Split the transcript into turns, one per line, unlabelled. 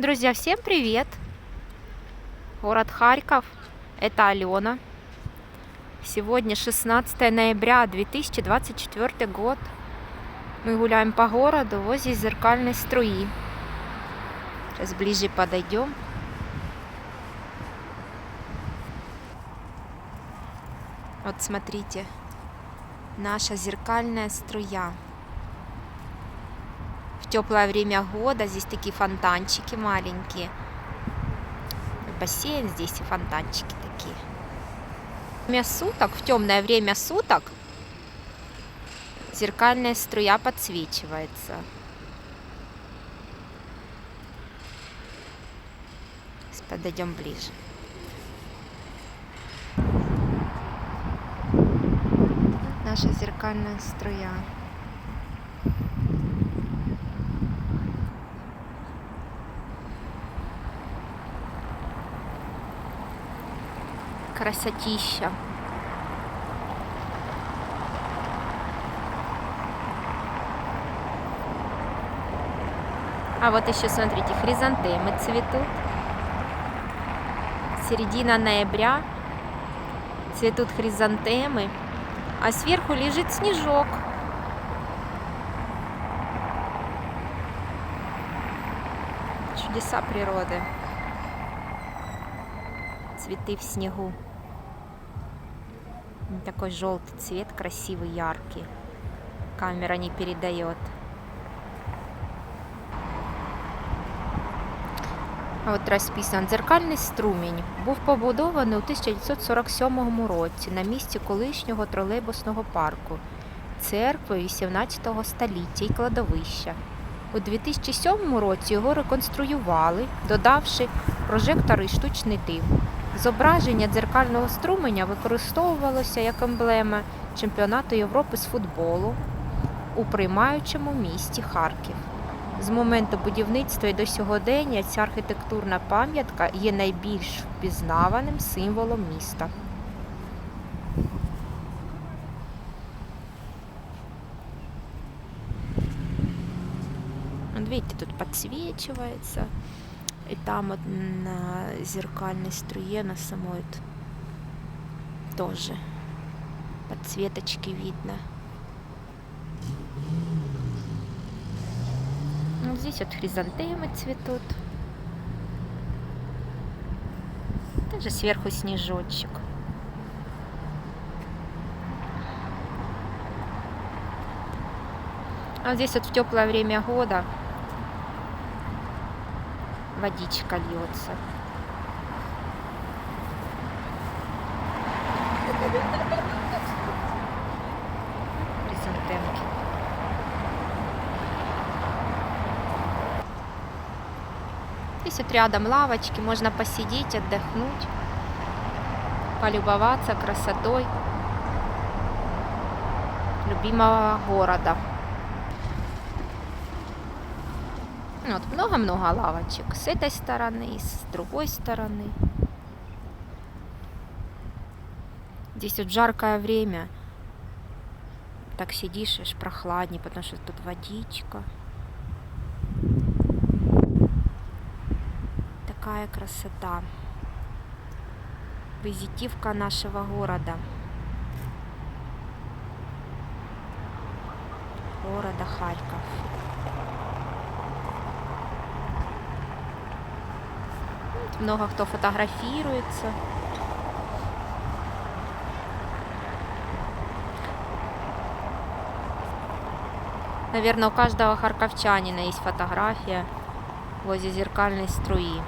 Друзья, всем привет! Город Харьков, это Алена. Сегодня 16 ноября 2024 год. Мы гуляем по городу возле зеркальной струи. Сейчас ближе подойдем. Вот смотрите, наша зеркальная струя. Теплое время года здесь такие фонтанчики маленькие. Бассейн здесь и фонтанчики такие. Время суток, в темное время суток зеркальная струя подсвечивается. Подойдем ближе. Наша зеркальная струя. Красотища. А вот еще, смотрите, хризантемы цветут. Середина ноября. Цветут хризантемы. А сверху лежит снежок. Чудеса природы. Цветы в снегу. Такой желтый цвет, красивый, яркий. Камера не передает. От розписан дзеркальний струмінь був побудований у 1947 році на місці колишнього тролейбусного парку, церкви 18 століття і кладовища. У 2007 році його реконструювали, додавши прожектори і штучний дим. Зображення дзеркального струменя використовувалося як емблема чемпіонату Європи з футболу у приймаючому місті Харків. З моменту будівництва і до сьогодення ця архітектурна пам'ятка є найбільш впізнаваним символом міста. Видите, тут подсвечивается. И там вот на зеркальной струе, на самой тоже подсветочки видно. Ну, здесь вот хризантемы цветут. Также сверху снежочек. А здесь вот в теплое время года водичка льется. Хризантемки. Здесь вот рядом лавочки, можно посидеть, отдохнуть, полюбоваться красотой любимого города. Вот много-много лавочек с этой стороны, и с другой стороны. Здесь вот жаркое время. Так сидишь, аж прохладнее, потому что тут водичка. Такая красота. Визитивка нашего города. Города Харьков. Много кто фотографируется. Наверное, у каждого харьковчанина есть фотография возле зеркальной струи.